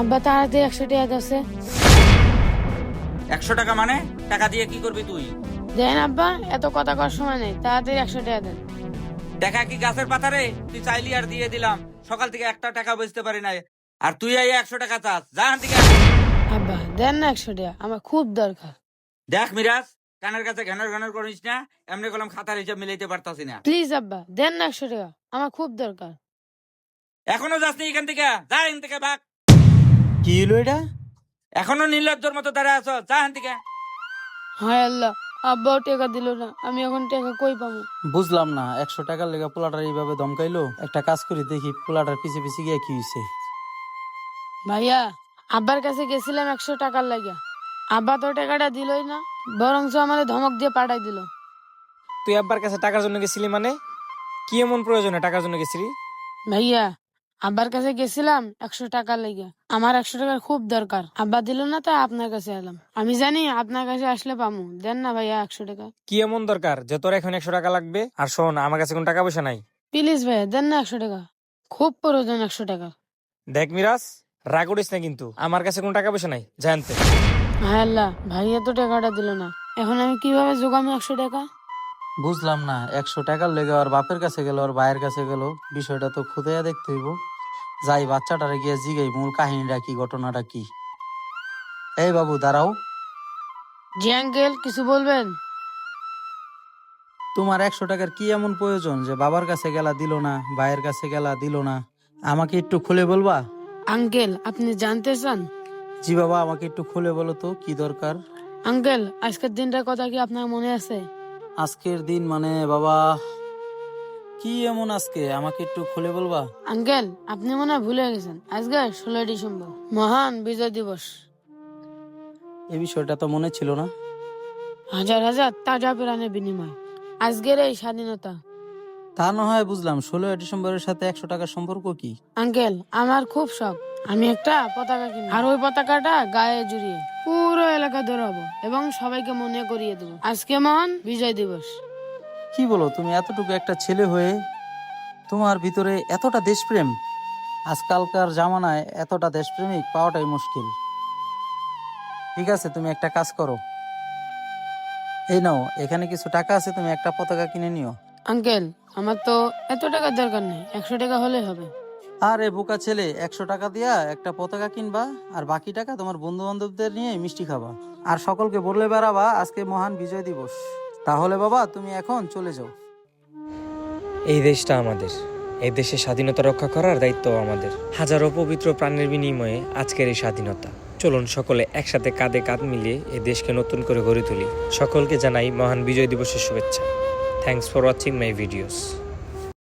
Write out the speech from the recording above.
আব্বা তাড়াতাড়ি একশো টাকা দশে একশো টাকা মানে? টাকা দিয়ে কি করবি তুই? দেন আব্বা এত কথা কর সময় নেই তাড়াতাড়ি একশো টাকা দেন। দেখা কি গাছের তুই চাইলি আর দিয়ে দিলাম। সকাল থেকে একটা টাকা বুঝতে পারি নাই। আর তুই এই একশো টাকা চাস। যা এখান থেকে আব্বা দেন না একশো টাকা আমার খুব দরকার। দেখ মিরাজ কানের কাছে ঘ্যানর ঘ্যানর করিস না এমনি কলম খাতার হিসাব মিলাইতে পারতাছি না। প্লিজ আব্বা দেন না একশো টাকা আমার খুব দরকার। এখনও যাসনি এখান থেকে? যা এখান থেকে ভাগ। কি হলো এটা? এখনও নির্লজ্জর মতো দাঁড়া আছো? যা এখান থেকে। হায় আল্লাহ আব্বাও টাকা দিল না আমি এখন টাকা কই পাবো? বুঝলাম না একশো টাকার লেগে পোলাটার এইভাবে দমকাইলো একটা কাজ করি দেখি পোলাটার পিছে পিছে গিয়ে কি হয়েছে ভাইয়া আব্বার কাছে গেছিলাম একশো টাকার লাগিয়া আব্বা তো টাকাটা দিলই না বরঞ্চ আমাদের ধমক দিয়ে পাঠাই দিল। তুই আব্বার কাছে টাকার জন্য গেছিলি মানে? কি এমন প্রয়োজনে টাকার জন্য গেছিলি? ভাইয়া আব্বার কাছে গেছিলাম একশো টাকা লেগে। আমার একশো টাকার খুব দরকার। আব্বা দিল না তাই আপনার কাছে এলাম। আমি জানি আপনার কাছে আসলে পামু। দেন না ভাইয়া একশো টাকা। কি এমন দরকার যে তোর এখন একশো টাকা লাগবে? আর শোন আমার কাছে কোনো টাকা পয়সা নাই। প্লিজ ভাইয়া দেন না একশো টাকা। খুব প্রয়োজন একশো টাকা। দেখ মিরাজ রাগ করিস না কিন্তু। আমার কাছে কোনো টাকা পয়সা নাই। জানতে হায় আল্লাহ ভাইয়া তো টাকাটা দিল না। এখন আমি কীভাবে জোগামো একশো টাকা? বুঝলাম না একশো টাকার লেগে ওর বাপের কাছে গেল ওর ভাইয়ের কাছে গেল। বিষয়টা তো খুদাইয়া দেখতে হইব। যাই বাচ্চাটারে গিয়ে জিগাই মূল কাহিনীটা কি ঘটনাটা কি? এই বাবু দাঁড়াও। জি আঙ্কেল কিছু বলবেন? তোমার একশো টাকার কি এমন প্রয়োজন যে বাবার কাছে গেলা দিল না ভাইয়ের কাছে গেলা দিল না? আমাকে একটু খুলে বলবা? আঙ্কেল আপনি জানতে চান? জি বাবা আমাকে একটু খুলে বলো তো কি দরকার? আঙ্কেল আজকের দিনটার কথা কি আপনার মনে আছে? আজকের দিন মানে বাবা কি এমন আজকে? আমাকে একটু খুলে বলবা? আঙ্কেল আপনি মনে ভুলে গেছেন। আজকে ষোলোই ডিসেম্বর। মহান বিজয় দিবস। এই বিষয়টা তো মনে ছিল না। হাজার হাজার তাজা প্রাণের বিনিময়। আজকের এই স্বাধীনতা। তা না হয় বুঝলাম ষোলোই ডিসেম্বরের সাথে একশো টাকার সম্পর্ক কি? আঙ্কেল আমার খুব শখ। আমি একটা পতাকা কিনি আর ওই পতাকাটা গায়ে জুড়িয়ে। পুরো এলাকা দৌড়াবো এবং সবাইকে মনে করিয়ে দেবো। আজকে মহান বিজয় দিবস। কি বলো তুমি এতটুকু একটা ছেলে হয়ে তোমার ভিতরে এতটা দেশপ্রেম? আজকালকার জামানায় এতটা দেশপ্রেমিক পাওয়াটাই মুশকিল। ঠিক আছে তুমি একটা কাজ করো। এই নাও এখানে কিছু টাকা আছে তুমি একটা পতাকা কিনে নিও। আঙ্কেল আমার তো এত টাকার দরকার নেই। একশো টাকা হলেই হবে। আরে বোকা ছেলে, একশো টাকা দিয়া একটা পতাকা কিনবা, আর বাকি টাকা তোমার বন্ধু বান্ধবদের নিয়ে মিষ্টি খাবা। আর সকলকে বললে বেড়াবা, আজকে মহান বিজয় দিবস। তাহলে বাবা, তুমি এখন চলে যাও। এই দেশটা আমাদের। এই দেশের স্বাধীনতা রক্ষা করার দায়িত্ব আমাদের। হাজারো পবিত্র প্রাণের বিনিময়ে আজকের এই স্বাধীনতা। চলুন সকলে একসাথে কাঁধে কাঁধ মিলিয়ে এই দেশকে নতুন করে গড়ে তুলি। সকলকে জানাই মহান বিজয় দিবসের শুভেচ্ছা। Thanks for watching my videos